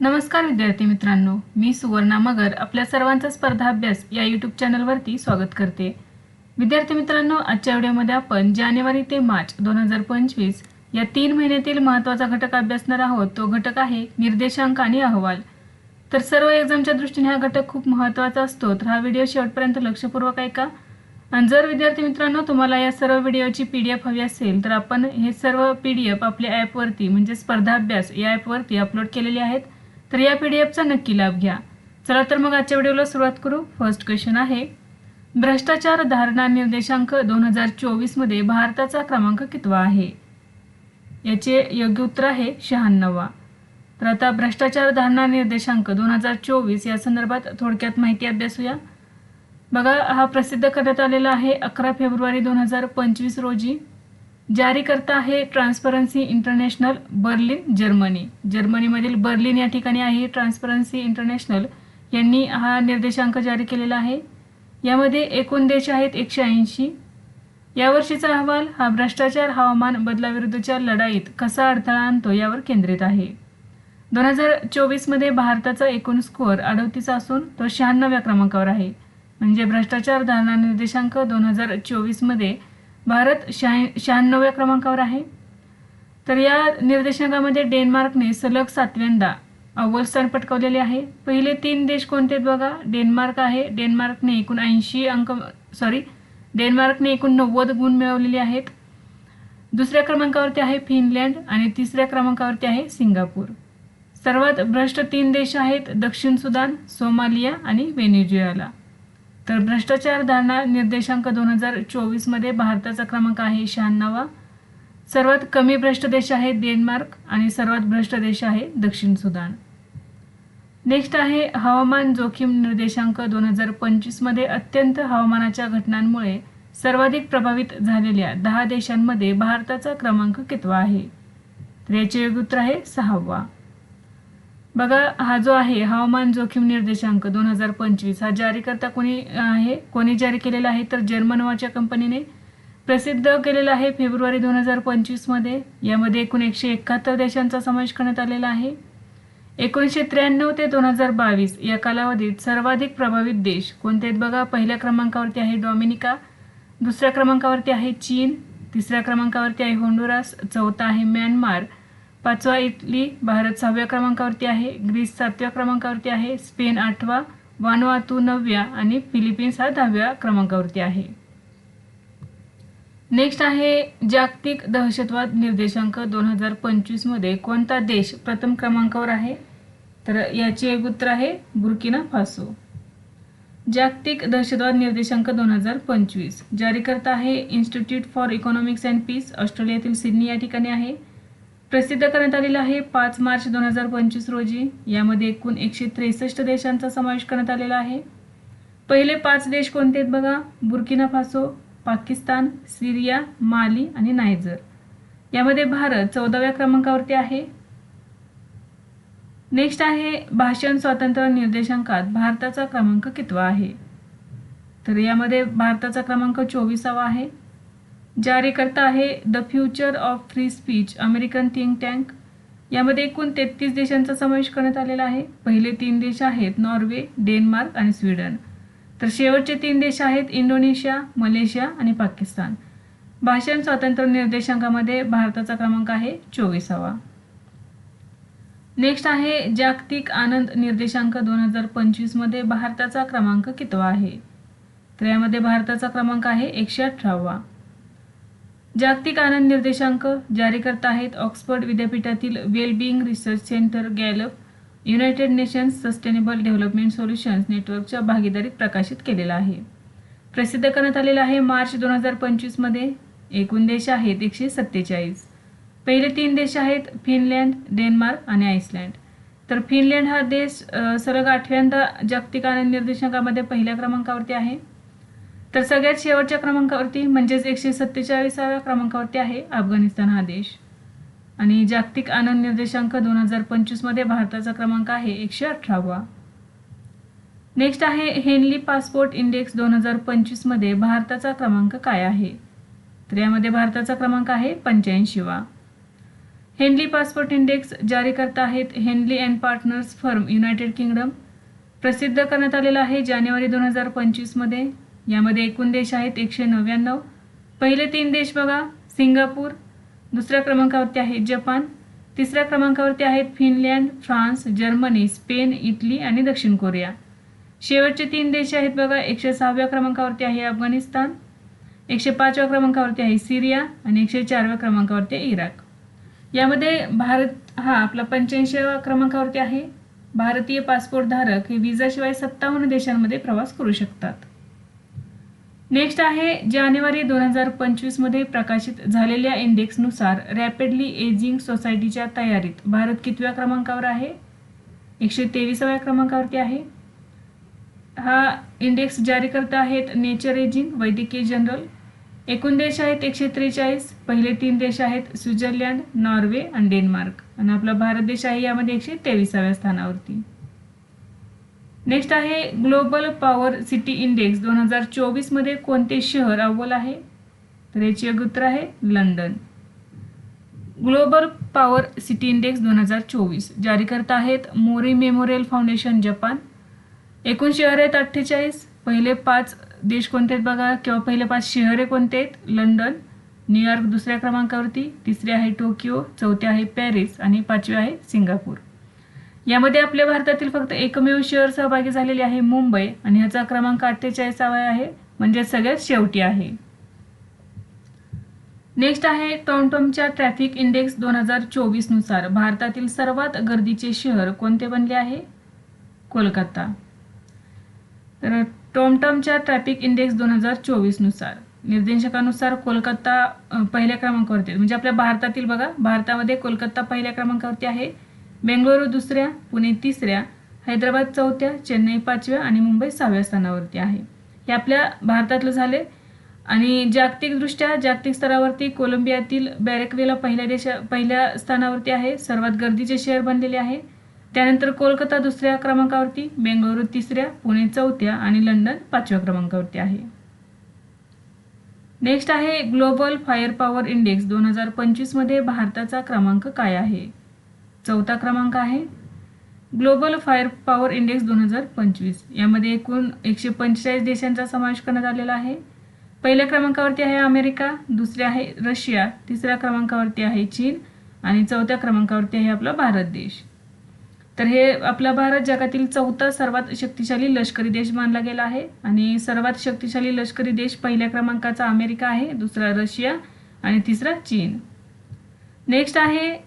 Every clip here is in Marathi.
नमस्कार विद्यार्थी मित्रांनो मी सुवर्णा मगर आपल्या सर्वांचा स्पर्धा अभ्यास या यूट्यूब चॅनलवरती स्वागत करते. विद्यार्थी मित्रांनो आजच्या व्हिडिओमध्ये आपण जानेवारी ते मार्च दोन हजार पंचवीस या तीन महिन्यातील महत्त्वाचा घटक अभ्यासणार आहोत. तो घटक आहे निर्देशांक आणि अहवाल. तर सर्व एक्झामच्या दृष्टीने हा घटक खूप महत्त्वाचा असतो. तर हा व्हिडिओ शेवटपर्यंत लक्षपूर्वक ऐका. आणि जर विद्यार्थी मित्रांनो तुम्हाला या सर्व व्हिडिओची पी डी एफ हवी असेल तर आपण हे सर्व पी डी एफ आपल्या ॲपवरती म्हणजे स्पर्धा अभ्यास या ॲपवरती अपलोड केलेले आहेत. तर या पी डी एफचा नक्की लाभ घ्या. चला तर मग आजच्या व्हिडिओला सुरुवात करू. फर्स्ट क्वेश्चन आहे भ्रष्टाचार धारणा निर्देशांक दोन हजार चोवीसमध्ये भारताचा क्रमांक कितवा आहे? याचे योग्य उत्तर आहे शहाण्णवा तर आता भ्रष्टाचार धारणा निर्देशांक दोन हजार चोवीस या संदर्भात थोडक्यात माहिती अभ्यासूया. बघा हा प्रसिद्ध करण्यात आलेला आहे अकरा फेब्रुवारी दोन हजार पंचवीस रोजी. जारीकर्ता आहे ट्रान्सपरन्सी इंटरनॅशनल बर्लिन जर्मनी जर्मनीमधील बर्लिन या ठिकाणी आहे ट्रान्सपरन्सी इंटरनॅशनल यांनी हा निर्देशांक जारी केलेला आहे. यामध्ये एकूण देश आहेत एकशे ऐंशी. यावर्षीचा अहवाल हा भ्रष्टाचार हवामान बदलाविरुद्धच्या लढाईत कसा अडथळा आणतो यावर केंद्रित आहे. दोन हजार चोवीसमध्ये भारताचा एकूण स्कोअर अडवतीचा असून तो शहाण्णव्या क्रमांकावर आहे. म्हणजे भ्रष्टाचार धारणा निर्देशांक दोन हजार चोवीसमध्ये भारत शहा शहाण्णव्या क्रमांकावर आहे. तर या निर्देशांकामध्ये डेन्मार्कने सलग सातव्यांदा अव्वल स्थान पटकावलेले आहे. पहिले तीन देश कोणते आहेत बघा? डेन्मार्क आहे. डेन्मार्कने एकूण ऐंशी अंक सॉरी डेन्मार्कने एकूण नव्वद गुण मिळवलेले आहेत. दुसऱ्या क्रमांकावरती आहे फिनलँड आणि तिसऱ्या क्रमांकावरती आहे सिंगापूर. सर्वात भ्रष्ट तीन देश आहेत दक्षिण सुदान सोमालिया आणि व्हेनेझुएला. तर भ्रष्टाचार धारणा निर्देशांक दोन हजार चोवीसमध्ये भारताचा क्रमांक आहे शहाण्णवा. सर्वात कमी भ्रष्ट देश आहे डेन्मार्क आणि सर्वात भ्रष्ट देश आहे दक्षिण सुदान. नेक्स्ट आहे हवामान जोखीम निर्देशांक दोन हजार पंचवीसमध्ये अत्यंत हवामानाच्या घटनांमुळे सर्वाधिक प्रभावित झालेल्या दहा देशांमध्ये भारताचा क्रमांक कितवा आहे? तर याचे योग्य उत्तर आहे सहावा. बघा हा जो आहे हवामान जोखीम निर्देशांक दोन हजार पंचवीस हा जारीकर्ता कोणी आहे कोणी जारी केलेला आहे? तर जर्मन नावाच्या कंपनीने प्रसिद्ध केलेला आहे फेब्रुवारी दोन हजार पंचवीसमध्ये यामध्ये एकूण एकशे एकाहत्तर देशांचा समावेश करण्यात आलेला आहे. एकोणीसशे त्र्याण्णव ते दोन हजार बावीस या कालावधीत सर्वाधिक प्रभावित देश कोणते आहेत बघा? पहिल्या क्रमांकावरती आहे डॉमिनिका दुसऱ्या क्रमांकावरती आहे चीन तिसऱ्या क्रमांकावरती आहे होंडुरास चौथा आहे म्यानमार पाचवा इटली भारत सहाव्या क्रमांकावरती आहे ग्रीस सातव्या क्रमांकावरती आहे स्पेन आठवा वानवातू नवव्या आणि फिलिपिन्स हा दहाव्या क्रमांकावरती आहे. नेक्स्ट आहे जागतिक दहशतवाद निर्देशांक दोन हजार पंचवीसमध्ये कोणता देश प्रथम क्रमांकावर आहे? तर याचे एक उत्तर आहे बुर्किना फासो. जागतिक दहशतवाद निर्देशांक दोन हजार पंचवीस जारीकर्ता आहे Institute for Economics and Peace ऑस्ट्रेलियातील सिडनी या ठिकाणी आहे. प्रसिद्ध करण्यात आलेला आहे पाच मार्च दोन हजार पंचवीस रोजी. यामध्ये एकूण एकशे त्रेसष्ट देशांचा समावेश करण्यात आलेला आहे. पहिले पाच देश कोणते आहेत बघा? Burkina Faso Pakistan Syria Mali आणि नायजर. यामध्ये भारत चौदाव्या क्रमांकावरती आहे. नेक्स्ट आहे भाषण स्वातंत्र्य निर्देशांकात भारताचा क्रमांक कितवा आहे? तर यामध्ये भारताचा क्रमांक चोवीसावा आहे. जारीकर्ता आहे the Future of Free Speech American think tank यामध्ये एकूण तेहतीस देशांचा समावेश करण्यात आलेला आहे. पहिले तीन देश आहेत नॉर्वे डेन्मार्क आणि स्वीडन. तर शेवटचे तीन देश आहेत इंडोनेशिया मलेशिया आणि पाकिस्तान. भाषण स्वातंत्र्य निर्देशांकामध्ये भारताचा क्रमांक आहे चोवीसावा. नेक्स्ट आहे जागतिक आनंद निर्देशांक दोन हजार पंचवीसमध्ये भारताचा क्रमांक कितवा आहे? तर यामध्ये भारताचा क्रमांक आहे एकशे अठरावा. जागतिक आनंद निर्देशांक जारी करत आहेत ऑक्सफर्ड विद्यापीठातील Wellbeing Research Centre Gallup United Nations Sustainable Development Solutions नेटवर्कच्या भागीदारीत प्रकाशित केलेला आहे. प्रसिद्ध करण्यात आलेला आहे मार्च दोन हजार पंचवीसमध्ये एकूण देश आहेत एकशे सत्तेचाळीस. पहिले तीन देश आहेत फिनलँड डेन्मार्क आणि आईसलँड तर फिनलँड हा देश सलग आठव्यांदा जागतिक आनंद निर्देशांकामध्ये पहिल्या क्रमांकावरती आहे. तर सगळ्यात शेवटच्या क्रमांकावरती म्हणजेच एकशे सत्तेचाळीसाव्या क्रमांकावरती आहे अफगाणिस्तान हा देश. आणि जागतिक आनंद निर्देशांक दोन हजार पंचवीसमध्ये भारताचा क्रमांक आहे एकशे अठरावा. नेक्स्ट आहे हेनली पासपोर्ट इंडेक्स दोन हजार पंचवीसमध्ये भारताचा क्रमांक काय आहे? तर यामध्ये भारताचा क्रमांक आहे पंच्याऐंशीवा. हेनली पासपोर्ट इंडेक्स जारी करता आहेत Henley and Partners firm United Kingdom प्रसिद्ध करण्यात आलेला आहे जानेवारी दोन हजार पंचवीसमध्ये यामध्ये एकूण देश आहेत एकशे नव्याण्णव. पहिले तीन देश बघा सिंगापूर दुसऱ्या क्रमांकावरती आहे जपान तिसऱ्या क्रमांकावरती आहेत Finland France Germany Spain Italy आणि दक्षिण कोरिया. शेवटचे तीन देश आहेत बघा एकशे सहाव्या क्रमांकावरती आहे अफगाणिस्तान एकशे पाचव्या क्रमांकावरती आहे सिरिया आणि एकशे चारव्या क्रमांकावरती आहे इराक. यामध्ये भारत हा आपला पंच्याऐंशीव्या क्रमांकावरती आहे. भारतीय पासपोर्ट धारक हे विजाशिवाय सत्तावन्न देशांमध्ये प्रवास करू शकतात. नेक्स्ट आहे जानेवारी दोन हजार पंचवीसमध्ये प्रकाशित झालेल्या इंडेक्सनुसार रॅपिडली एजिंग सोसायटीच्या तयारीत भारत कितव्या क्रमांकावर आहे? एकशे तेविसाव्या क्रमांकावरती आहे. हा इंडेक्स जारी करत आहेत नेचर एजिंग वैद्यकीय जनरल एकूण देश आहेत एकशे त्रेचाळीस. पहिले तीन देश आहेत स्वित्झर्लंड नॉर्वे आणि डेन्मार्क आणि आपला भारत देश आहे यामध्ये एकशे तेविसाव्या स्थानावरती. नेक्स्ट आहे ग्लोबल पॉवर सिटी इंडेक्स. दोन हजार चोवीसमध्ये कोणते शहर अव्वल आहे? तर याचे योग्य उत्तर आहे London. Global Power City Index दोन हजार चोवीस. जारी आहेत मोरी मेमोरियल फाउंडेशन जपान. एकूण शहर आहेत अठ्ठेचाळीस. पहिले पाच देश कोणते आहेत बघा? किंवा पहिले पाच शहरे कोणते आहेत? लंडन न्यूयॉर्क दुसऱ्या क्रमांकावरती. तिसरे आहे टोकियो चौथे आहे पॅरिस आणि पाचवे आहे सिंगापूर. यामध्ये आपल्या भारतातील फक्त एकमेव शहर सहभागी झालेले आहे मुंबई आणि ह्याचा क्रमांक अठ्ठेचाळीसावा आहे म्हणजे सगळ्यात शेवटी आहे. नेक्स्ट आहे टॉमटॉमच्या ट्रॅफिक इंडेक्स दोन हजार चोवीसनुसार. भारतातील सर्वात गर्दीचे शहर कोणते बनले आहे? कोलकाता. तर टॉमटॉमच्या ट्रॅफिक इंडेक्स दोन हजार चोवीसनुसार निर्देशकानुसार कोलकाता पहिल्या क्रमांकावरती म्हणजे आपल्या भारतातील बघा भारतामध्ये कोलकाता पहिल्या क्रमांकावरती आहे. बेंगळुरू दुसऱ्या पुणे तिसऱ्या हैदराबाद चौथ्या चेन्नई पाचव्या आणि मुंबई सहाव्या स्थानावरती आहे. हे आपल्या भारतातलं झाले. आणि जागतिकदृष्ट्या जागतिक स्तरावरती कोलंबियातील बॅरेकवेला पहिल्या देशा पहिल्या स्थानावरती आहे. सर्वात गर्दीचे शहर बनलेले आहे. त्यानंतर कोलकाता दुसऱ्या क्रमांकावरती बेंगळुरू तिसऱ्या पुणे चौथ्या आणि लंडन पाचव्या क्रमांकावरती आहे. नेक्स्ट आहे ग्लोबल फायर पॉवर इंडेक्स दोन हजार पंचवीसमध्ये भारताचा क्रमांक काय आहे? चौथा क्रमांक आहे. ग्लोबल फायर पॉवर इंडेक्स दोन हजार पंचवीस. यामध्ये एकूण एकशे पंचेचाळीस देशांचा समावेश करण्यात आलेला आहे. पहिल्या क्रमांकावरती आहे अमेरिका दुसऱ्या आहे रशिया तिसऱ्या क्रमांकावरती आहे चीन आणि चौथ्या क्रमांकावरती आहे आपला भारत देश. तर हे आपला भारत जगातील चौथा सर्वात शक्तिशाली लष्करी देश मानला गेला आहे आणि सर्वात शक्तिशाली लष्करी देश पहिल्या क्रमांकाचा अमेरिका आहे दुसरा रशिया आणि तिसरा चीन. नेक्स्ट आहे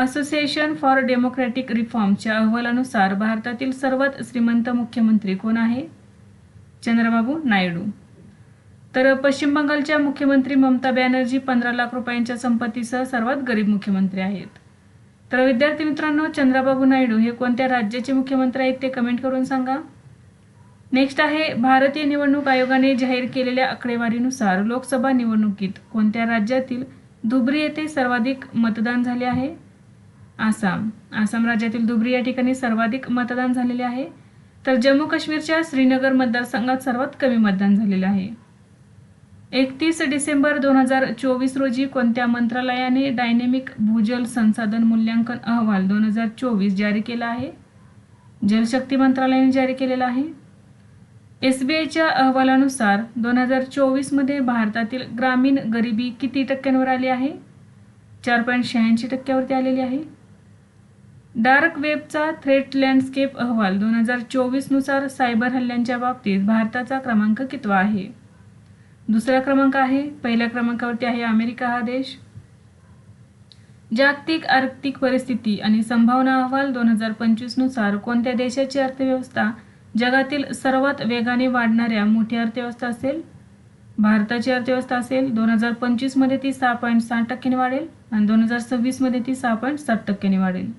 असोसिएशन फॉर डेमोक्रॅटिक रिफॉर्मच्या अहवालानुसार भारतातील सर्वात श्रीमंत मुख्यमंत्री कोण आहे? चंद्रबाबू नायडू. तर पश्चिम बंगालच्या मुख्यमंत्री ममता बॅनर्जी पंधरा लाख रुपयांच्या संपत्तीसह सर्वात गरीब मुख्यमंत्री आहेत. तर विद्यार्थी मित्रांनो चंद्रबाबू नायडू हे कोणत्या राज्याचे मुख्यमंत्री आहेत ते कमेंट करून सांगा. नेक्स्ट आहे भारतीय निवडणूक आयोगाने जाहीर केलेल्या आकडेवारीनुसार लोकसभा निवडणुकीत कोणत्या राज्यातील धुब्री येथे सर्वाधिक मतदान झाले आहे? आसाम. आसाम राज्यातील दुबरी या ठिकाणी सर्वाधिक मतदान झालेले आहे. तर जम्मू काश्मीरच्या श्रीनगर मतदारसंघात सर्वात कमी मतदान झालेलं आहे. एकतीस डिसेंबर दोन हजार चोवीस रोजी कोणत्या मंत्रालयाने डायनेमिक भूजल संसाधन मूल्यांकन अहवाल दोन हजार चोवीस जारी केला आहे? जलशक्ती मंत्रालयाने जारी केलेला आहे. एस बी आयच्या अहवालानुसार दोन हजार चोवीसमध्ये भारतातील ग्रामीण गरिबी किती टक्क्यांवर आली आहे? चार पॉईंट शहाऐंशी टक्क्यावरती आलेली आहे. डार्क वेबचा थ्रेट लँडस्केप अहवाल दोन हजार चोवीसनुसार सायबर हल्ल्यांच्या बाबतीत भारताचा क्रमांक कितवा आहे? दुसरा क्रमांक आहे पहिल्या क्रमांकावरती आहे अमेरिका हा देश. जागतिक आर्थिक परिस्थिती आणि संभावना अहवाल दोन हजार पंचवीसनुसार कोणत्या देशाची अर्थव्यवस्था जगातील सर्वात वेगाने वाढणाऱ्या मोठी अर्थव्यवस्था असेल? भारताची अर्थव्यवस्था असेल दोन हजार पंचवीसमध्ये ती सहा पॉईंट सहा टक्क्यांनी वाढेल आणि दोन हजार सव्वीसमध्ये ती सहा पॉईंट सात टक्क्यांनी वाढेल.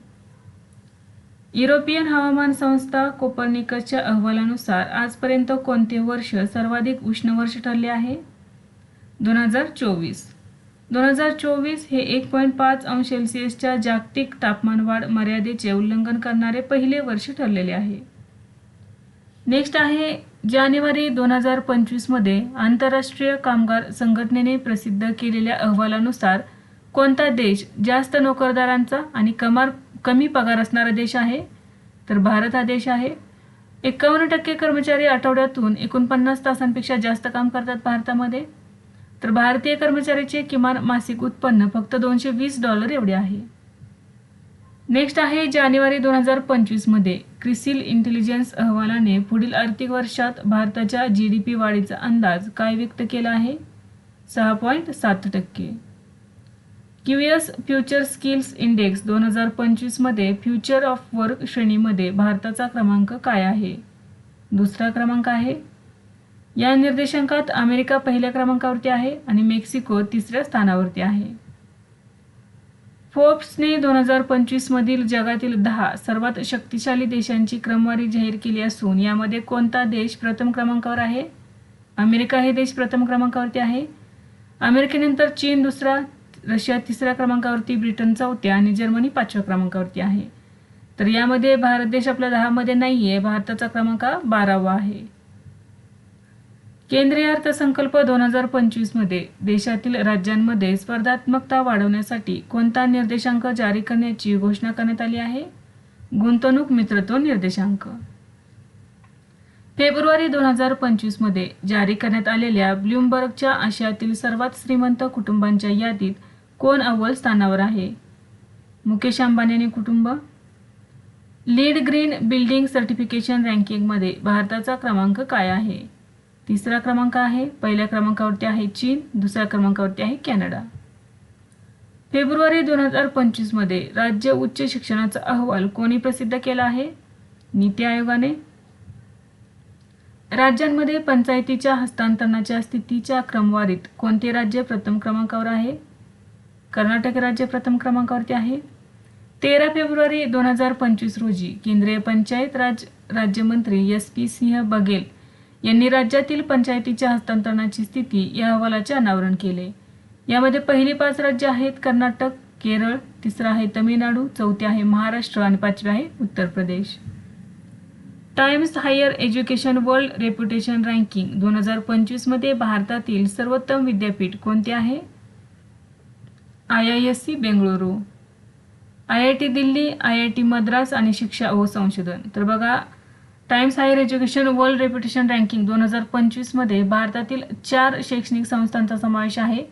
युरोपियन हवामान संस्था कोपर्निकसच्या अहवालानुसार आजपर्यंत कोणते वर्ष सर्वाधिक उष्ण वर्ष ठरले आहे? दोन हजार चोवीस. दोन हजार चोवीस हे एक पॉईंट पाच अंश सेल्सिअसच्या जागतिक तापमानवाढ मर्यादेचे उल्लंघन करणारे पहिले वर्ष ठरलेले आहे. नेक्स्ट आहे जानेवारी दोन हजार पंचवीसमध्ये आंतरराष्ट्रीय कामगार संघटनेने प्रसिद्ध केलेल्या अहवालानुसार कोणता देश जास्त नोकरदारांचा आणि कमार कमी पगार असणारा देश आहे तर भारत हा देश आहे. एकावन्न टक्के कर्मचारी आठवड्यातून एकोणपन्नास तासांपेक्षा जास्त काम करतात भारतामध्ये. तर भारतीय कर्मचाऱ्याचे किमान मासिक उत्पन्न फक्त दोनशे वीस डॉलर एवढे आहे. नेक्स्ट आहे जानेवारी दोन हजार पंचवीसमध्ये क्रिसिल इंटेलिजन्स अहवालाने पुढील आर्थिक वर्षात भारताच्या जी डी पी वाढीचा अंदाज काय व्यक्त केला आहे? सहा पॉईंट सात टक्के. क्यूएस फ्युचर स्किल्स इंडेक्स दोन हजार पंचवीसमध्ये फ्युचर ऑफ वर्क श्रेणीमध्ये भारताचा क्रमांक काय आहे? दुसरा क्रमांक आहे. या निर्देशांकात अमेरिका पहिल्या क्रमांकावरती आहे आणि मेक्सिको तिसऱ्या स्थानावरती आहे. फोर्ब्सने दोन हजार पंचवीसमधील जगातील दहा सर्वात शक्तिशाली देशांची क्रमवारी जाहीर केली असून यामध्ये कोणता देश प्रथम क्रमांकावर आहे? अमेरिका हे देश प्रथम क्रमांकावरती आहे. अमेरिकेनंतर चीन दुसरा रशिया तिसऱ्या क्रमांकावरती ब्रिटन चौथ्या आणि जर्मनी पाचव्या क्रमांकावरती आहे. तर यामध्ये भारत देश आपल्या दहामध्ये नाही आहे भारताचा क्रमांक बारावा आहे. केंद्रीय अर्थसंकल्प दोन हजार पंचवीसमध्ये देशातील राज्यांमध्ये स्पर्धात्मकता वाढवण्यासाठी कोणता निर्देशांक जारी करण्याची घोषणा करण्यात आली आहे? गुंतवणूक मित्रत्व निर्देशांक. फेब्रुवारी दोन हजार पंचवीसमध्ये जारी करण्यात आलेल्या ब्लूमबर्गच्या आशियातील सर्वात श्रीमंत कुटुंबांच्या यादीत कोण अव्वल स्थानावर आहे? मुकेश अंबानी आणि कुटुंब? लीड ग्रीन बिल्डिंग सर्टिफिकेशन रँकिंगमध्ये भारताचा क्रमांक काय आहे? तिसरा क्रमांक आहे पहिल्या क्रमांकावरती आहे चीन दुसऱ्या क्रमांकावरती आहे कॅनडा. फेब्रुवारी दोन हजार पंचवीसमध्ये राज्य उच्च शिक्षणाचा अहवाल कोणी प्रसिद्ध केला आहे? नीती आयोगाने. राज्यांमध्ये पंचायतीच्या हस्तांतरणाच्या स्थितीच्या क्रमवारीत कोणते राज्य प्रथम क्रमांकावर आहे? कर्नाटक राज्य प्रथम क्रमांकावरती आहे. तेरा फेब्रुवारी दोन हजार पंचवीस रोजी केंद्रीय पंचायत राज राज्यमंत्री एस पी सिंह बघेल यांनी राज्यातील पंचायतीच्या हस्तांतरणाची स्थिती या अहवालाचे अनावरण केले. यामध्ये पहिली पाच राज्य आहेत कर्नाटक केरळ तिसरं आहे तमिळनाडू चौथे आहे महाराष्ट्र आणि पाचवे आहे Uttar Pradesh. Times Higher Education World Reputation ranking दोन हजार पंचवीसमध्ये भारतातील सर्वोत्तम विद्यापीठ कोणते आहे? I I S C Bengaluru. I I T Delhi I I T Madras आणि शिक्षा व संशोधन. तर बघा Times Higher Education World Reputation ranking दोन हजार पंचवीसमध्ये भारतातील चार शैक्षणिक संस्थांचा समावेश आहे.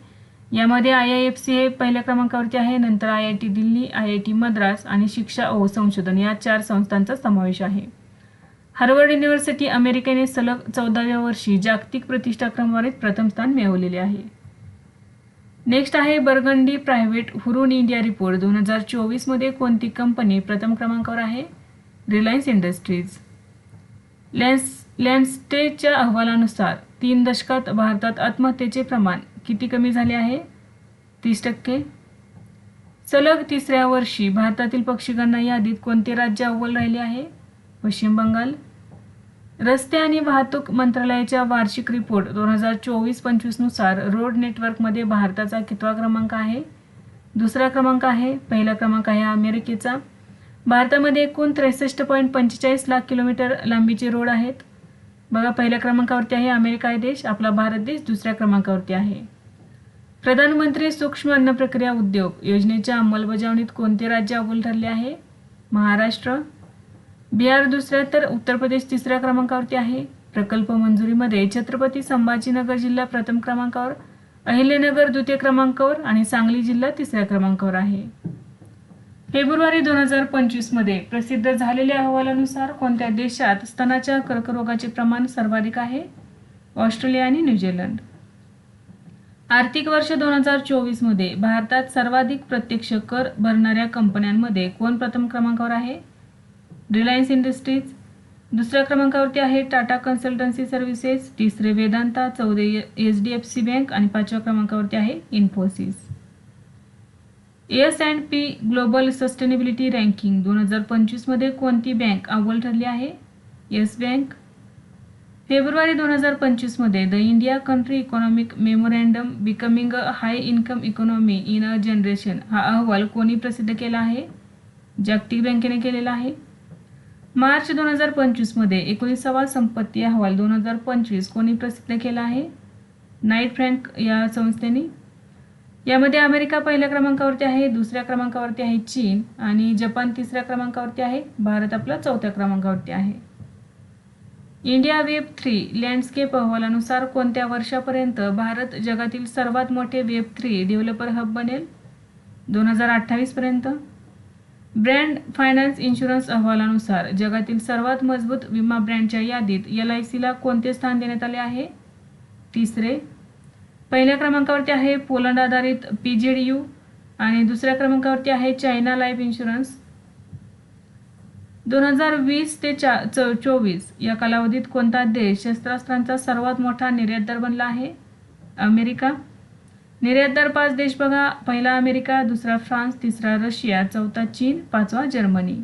यामध्ये आय आय एफ सी हे पहिल्या क्रमांकावरती आहे नंतर I I T Delhi I I T Madras आणि शिक्षा व संशोधन या चार संस्थांचा समावेश आहे. हार्वर्ड युनिव्हर्सिटी अमेरिकेने सलग चौदाव्या वर्षी जागतिक प्रतिष्ठा क्रमवारीत प्रथम स्थान मिळवलेले आहे. नेक्स्ट आहे Burgundy Private Hurun India report दोन हजार चोवीसमध्ये कोणती कंपनी प्रथम क्रमांकावर आहे? रिलायन्स इंडस्ट्रीज लॅन्स लॅन्स्टेच्या अहवालानुसार तीन दशकात भारतात आत्महत्येचे प्रमाण किती कमी झाले आहे? तीस टक्के. सलग तिसऱ्या वर्षी भारतातील पक्षीगणना यादीत कोणते राज्य अव्वल राहिले आहे? पश्चिम बंगाल रस्ते आणि वाहतूक मंत्रालयाच्या वार्षिक रिपोर्ट दोन हजार चोवीस पंचवीसनुसार रोड नेटवर्कमध्ये भारताचा कितवा क्रमांक आहे? दुसरा क्रमांक आहे पहिला क्रमांक आहे अमेरिकेचा. भारतामध्ये एकूण त्रेसष्ट पॉईंट पंचेचाळीस लाख किलोमीटर लांबीचे रोड आहेत. बघा पहिल्या क्रमांकावरती आहे अमेरिका देश आपला भारत देश दुसऱ्या क्रमांकावरती आहे. प्रधानमंत्री सूक्ष्म अन्न प्रक्रिया उद्योग योजनेच्या अंमलबजावणीत कोणते राज्य अव्वल ठरले आहे? महाराष्ट्र बिहार दुसऱ्या तर उत्तर प्रदेश तिसऱ्या क्रमांकावरती आहे. प्रकल्प मंजुरीमध्ये छत्रपती संभाजीनगर जिल्हा प्रथम क्रमांकावर अहिल्यानगर द्वितीय क्रमांकावर आणि सांगली जिल्हा तिसऱ्या क्रमांकावर आहे. फेब्रुवारी दोन हजार पंचवीसमध्ये प्रसिद्ध झालेल्या अहवालानुसार कोणत्या देशात स्तनाच्या कर्करोगाचे प्रमाण सर्वाधिक आहे? ऑस्ट्रेलिया आणि न्यूझीलंड आर्थिक वर्ष दोन हजार चोवीसमध्ये भारतात सर्वाधिक प्रत्यक्ष कर भरणाऱ्या कंपन्यांमध्ये कोण प्रथम क्रमांकावर आहे? रिलायन्स इंडस्ट्रीज दुसऱ्या क्रमांकावरती आहे टाटा कन्सल्टन्सी सर्व्हिसेस तिसरे Vedanta चौदे H D F C bank आणि पाचव्या क्रमांकावरती आहे Infosys S and P Global Sustainability ranking दोन हजार पंचवीसमध्ये कोणती बँक अव्वल ठरली आहे? येस बँक फेब्रुवारी दोन हजार पंचवीसमध्ये the India Country Economic Memorandum Becoming a High Income Economy in a Generation हा अहवाल कोणी प्रसिद्ध केला आहे? जागतिक बँकेने केलेला आहे. मार्च दोन हजार पंचवीसमध्ये एकोणीसावा संपत्ती अहवाल दोन हजार पंचवीस कोणी प्रसिद्ध केला आहे? नाईट फ्रँक या संस्थेने. यामध्ये अमेरिका पहिल्या क्रमांकावरती आहे दुसऱ्या क्रमांकावरती आहे चीन आणि जपान तिसऱ्या क्रमांकावरती आहे भारत आपला चौथ्या क्रमांकावरती आहे. इंडिया वेब थ्री लँडस्केप अहवालानुसार कोणत्या वर्षापर्यंत भारत जगातील सर्वात मोठे वेब थ्री डेव्हलपर हब बनेल? दोन हजार अठ्ठावीसपर्यंत ब्रँड फायनान्स इन्शुरन्स अहवालानुसार जगातील सर्वात मजबूत विमा ब्रँडच्या यादीत एल आय सीला कोणते स्थान देण्यात आले आहे? तिसरे पहिल्या क्रमांकावरती आहे पोलंड आधारित पी जेड यू आणि दुसऱ्या क्रमांकावरती आहे चायना लाईफ इन्शुरन्स. दोन हजार वीस ते चा च चोवीस या कालावधीत कोणता देश शस्त्रास्त्रांचा सर्वात मोठा निर्यातदार बनला आहे? अमेरिका निर्यातदार पाच देश बघा. पहिला अमेरिका दुसरा फ्रान्स तिसरा रशिया चौथा चीन पाचवा जर्मनी.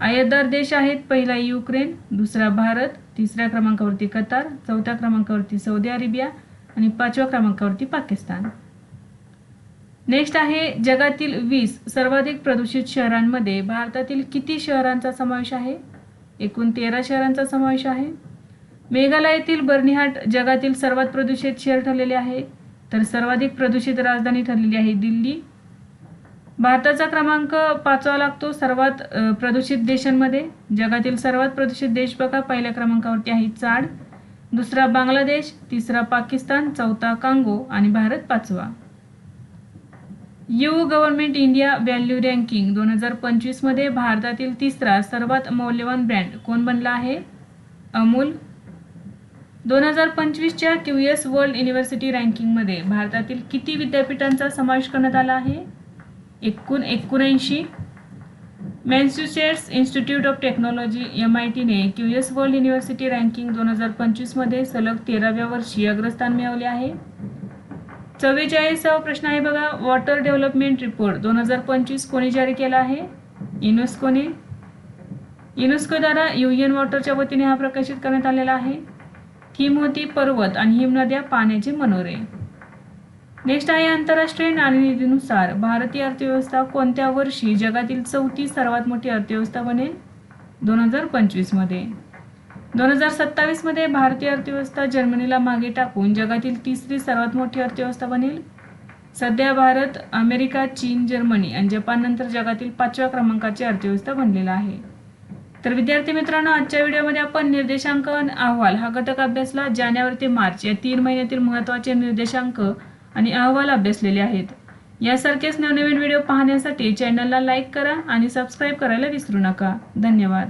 आयातदार देश आहेत पहिला युक्रेन दुसरा भारत तिसऱ्या क्रमांकावरती कतार चौथ्या क्रमांकावरती सौदी अरेबिया आणि पाचव्या क्रमांकावरती पाकिस्तान. नेक्स्ट आहे जगातील वीस सर्वाधिक प्रदूषित शहरांमध्ये भारतातील किती शहरांचा समावेश आहे? एकूण तेरा शहरांचा समावेश आहे. मेघालयातील बर्निहाट जगातील सर्वात प्रदूषित शहर ठरलेले आहे. तर सर्वाधिक प्रदूषित राजधानी ठरलेली आहे दिल्ली. भारताचा क्रमांक पाचवा लागतो सर्वात प्रदूषित देशांमध्ये. जगातील सर्वात प्रदूषित देश बघा पहिल्या क्रमांकावरती आहे चाड. दुसरा बांगलादेश तिसरा पाकिस्तान चौथा कांगो आणि भारत पाचवा. U government India value ranking दोन हजार पंचवीसमध्ये भारतातील तिसरा सर्वात मौल्यवान ब्रँड कोण बनला आहे? अमूल दोन हजार पंचवीसच्या क्यू एस वर्ल्ड युनिव्हर्सिटी रँकिंगमध्ये भारतातील किती विद्यापीठांचा समावेश करण्यात आला आहे? एकूण एकोणऐंशी. Massachusetts Institute of Technology M I टीने Q S World University ranking दोन हजार पंचवीसमध्ये सलग तेराव्या वर्षी अग्रस्थान मिळवले आहे. चव्वेचाळीसावा प्रश्न आहे बघा वॉटर डेव्हलपमेंट रिपोर्ट दोन हजार पंचवीस कोणी जारी केला आहे? युनेस्कोने. युनेस्कोद्वारा एन वॉटरच्या वतीने हा प्रकाशित करण्यात आलेला आहे. हिमवती होती पर्वत आणि हिमनद्या पाण्याचे मनोरे. नेक्स्ट आहे आंतरराष्ट्रीय नाणेनिधीनुसार भारतीय अर्थव्यवस्था कोणत्या वर्षी जगातील चौथी सर्वात मोठी अर्थव्यवस्था बनेल? दोन हजार पंचवीसमध्ये दोन हजार सत्तावीसमध्ये भारतीय अर्थव्यवस्था जर्मनीला मागे टाकून जगातील तिसरी सर्वात मोठी अर्थव्यवस्था बनेल? सध्या भारत अमेरिका चीन जर्मनी आणि जपाननंतर जगातील पाचव्या क्रमांकाची अर्थव्यवस्था बनलेला आहे. तर विद्यार्थी मित्रांनो आजच्या व्हिडिओमध्ये आपण निर्देशांकन अहवाल हा घटक अभ्यासला जानेवारी ते मार्च या तीन महिन्यातील महत्त्वाचे निर्देशांक आणि अहवाल अभ्यासलेले आहेत. यासारखेच नवनवीन व्हिडिओ पाहण्यासाठी चॅनलला लाईक करा आणि सबस्क्राईब करायला विसरू नका. धन्यवाद.